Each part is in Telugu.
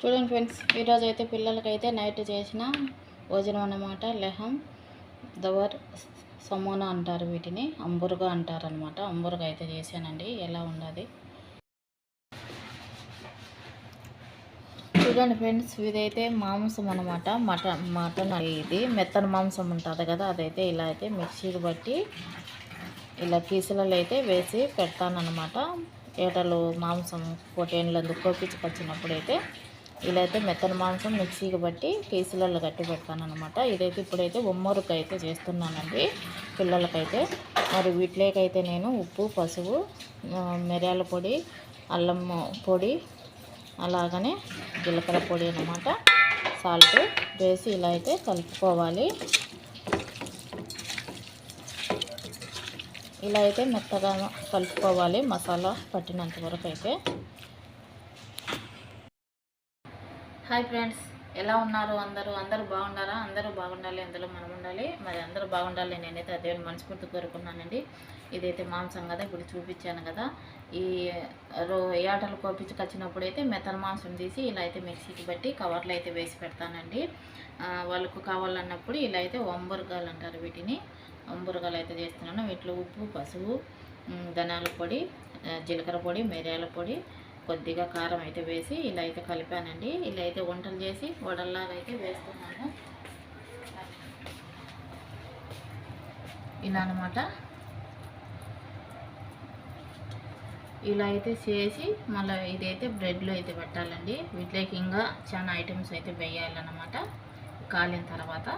చూడండి ఫ్రెండ్స్ ఈరోజు అయితే పిల్లలకైతే నైట్ చేసిన భోజనం అన్నమాట లెహం దవర్ సమోనా అంటారు వీటిని అంబురుగా అంటారు అనమాట అంబురుగా అయితే చేశానండి ఎలా ఉండాలి చూడండి ఫ్రెండ్స్ ఇదైతే మాంసం అనమాట మటన్ మటన్ ఇది మెత్తన మాంసం ఉంటుంది కదా అదైతే ఇలా అయితే మిక్సీకి బట్టి ఇలా పీసులలో అయితే వేసి పెడతానమాట ఏటలు మాంసం పొటేన్లందు కోపించుకొచ్చినప్పుడు అయితే ఇలా అయితే మెత్తన మాంసం మిక్సీకి బట్టి పీసులలో కట్టి అనమాట ఇదైతే ఇప్పుడైతే ఉమ్మరుకు అయితే చేస్తున్నానండి పిల్లలకైతే. మరి వీటిలోకైతే నేను ఉప్పు పసుపు మిరియాల పొడి అల్లం పొడి అలాగనే జీలకర్ర పొడి అనమాట సాల్ట్ వేసి ఇలా అయితే కలుపుకోవాలి. ఇలా అయితే మెత్తగా కలుపుకోవాలి మసాలా పట్టినంత వరకు అయితే. హాయ్ ఫ్రెండ్స్ ఎలా ఉన్నారు? అందరూ అందరూ బాగుండాలా? అందరూ బాగుండాలి అందులో మనం ఉండాలి. మరి అందరూ బాగుండాలి నేనైతే అదే మనస్ఫూర్తి కోరుకున్నానండి. ఇదైతే మాంసం కదా ఇప్పుడు చూపించాను కదా. ఈ రో ఏటలు కోపించుకొచ్చినప్పుడు అయితే మెత్తన మాంసం తీసి ఇలా అయితే మిక్సీకి బట్టి కవర్లో అయితే వేసి పెడతానండి. వాళ్ళకు కావాలన్నప్పుడు ఇలా అయితే వంబురగాలు అంటారు వీటిని. వంబురగాలు అయితే చేస్తున్నాను. వీటిలో ఉప్పు పసుపు ధనాల పొడి జీలకర్ర పొడి మిరియాల పొడి కొద్దిగా కారం అయితే వేసి ఇలా అయితే కలిపానండి. ఇలా అయితే వంటలు చేసి వడల్లాగా అయితే వేస్తున్నాను. ఇలా అనమాట ఇలా అయితే చేసి మళ్ళీ ఇదైతే బ్రెడ్లో అయితే పెట్టాలండి. వీటిలోకి ఇంకా చాలా ఐటమ్స్ అయితే వేయాలన్నమాట. కాలిన తర్వాత.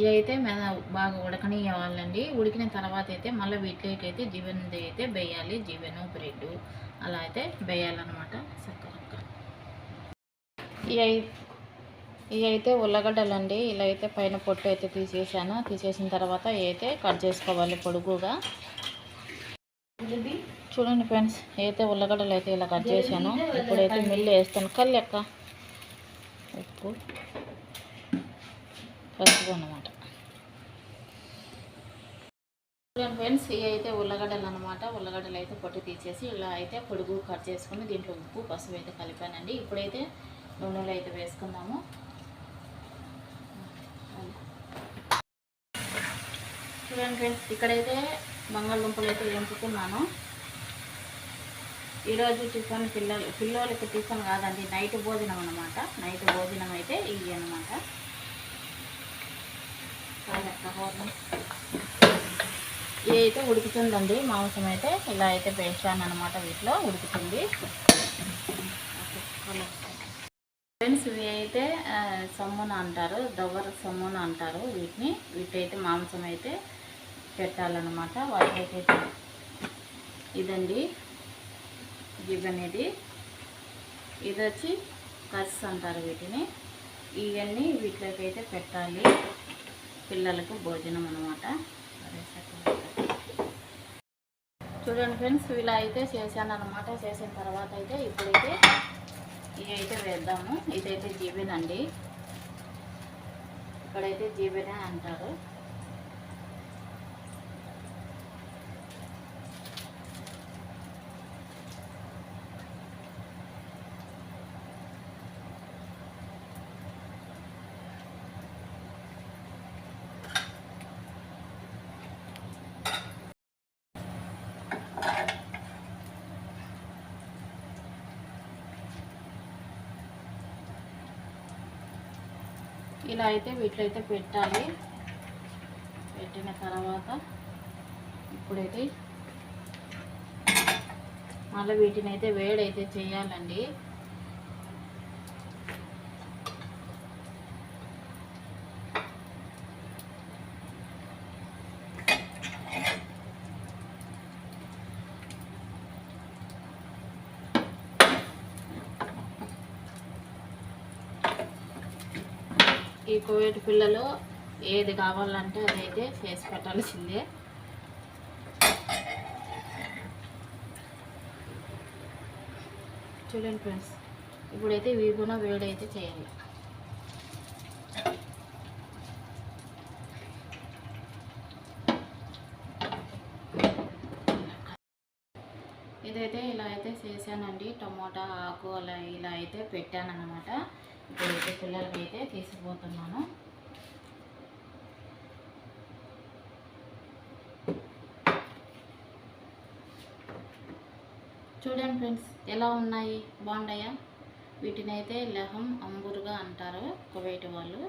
ఇవైతే అయితే మెద బాగా ఉడకనివ్వాలండి ఉడికిన తర్వాత అయితే మళ్ళీ వీటిలోకి అయితే జీవనది అయితే వేయాలి జీవను బ్రెడ్ అలా అయితే వేయాలన్నమాట చక్కగా. ఇవి అయితే ఉల్లగడ్డలండి. ఇలా అయితే పైన పొట్టు అయితే తీసేసాను. తీసేసిన తర్వాత ఇవి అయితే కట్ చేసుకోవాలి పొడుగుగా. చూడండి ఫ్రెండ్స్ అయితే ఉల్లగడ్డలు అయితే ఇలా కట్ చేశాను. ఇప్పుడైతే మిల్లు వేస్తాను. కళ్ళెక్క ఉప్పు. పసుపు అన్నమాట. చూడండి ఫ్రెండ్స్ ఇవి అయితే ఉల్లగడ్డలు అనమాట ఉల్లగడ్డలు అయితే పొట్టు తీసేసి ఇలా అయితే పొడుగు కట్ చేసుకుని దీంట్లో ఉప్పు పసుపు అయితే కలిపానండి. ఇప్పుడైతే నూనెలు అయితే వేసుకుందాము. చూడండి ఫ్రెండ్స్ ఇక్కడైతే బంగాళదుంపలు అయితే ఎంపుకున్నాను. ఈరోజు టిఫిన్ పిల్లలు పిల్లలకి టిఫిన్ కాదండి నైట్ భోజనం అనమాట నైట్ భోజనం అయితే ఇవి అనమాట ఇది అయితే ఉడుకుతుందండి. మాంసం అయితే ఇలా అయితే వేసాను అనమాట వీటిలో ఉడుకుతుంది. ఫ్రెండ్స్ ఇవి అయితే సమ్మున అంటారు దవ్వర సమ్మున అంటారు వీటిని. వీటైతే మాంసం అయితే పెట్టాలన్నమాట. వాటికైతే ఇదండి గివ్ అనేది ఇది వచ్చి కస్ అంటారు వీటిని. ఇవన్నీ వీటిలోకి అయితే పెట్టాలి. పిల్లలకు భోజనం అనమాట చూడండి ఫ్రెండ్స్ ఇలా అయితే చేశాను అనమాట చేసిన తర్వాత అయితే ఇప్పుడైతే ఇవి అయితే వేద్దాము. ఇదైతే జీబెన్ అండి ఇక్కడైతే జీబెనే అంటారు. ఇలా అయితే వీటిలో అయితే పెట్టాలి. పెట్టిన తర్వాత ఇప్పుడైతే మళ్ళీ వీటిని అయితే వేడైతే చేయాలండి. ఈ కోవిడ్ పిల్లలు ఏది కావాలంటే అదైతే ఫేస్ పెట్టాల్సిందే. చూడండి ఫ్రెండ్స్ ఇప్పుడైతే ఇవి కూడా వేడైతే చేయాలి. ఇదైతే ఇలా అయితే చేశానండి. టమోటా ఆకు అలా ఇలా అయితే పెట్టాను అనమాట ఇప్పుడైతే పిల్లలకి అయితే తీసుకుపోతున్నాను. చూడండి ఫ్రెండ్స్ ఎలా ఉన్నాయి? బాగున్నాయా? వీటినైతే లహం లెహం అంబురుగా అంటారు. కువైట్ వాళ్ళు.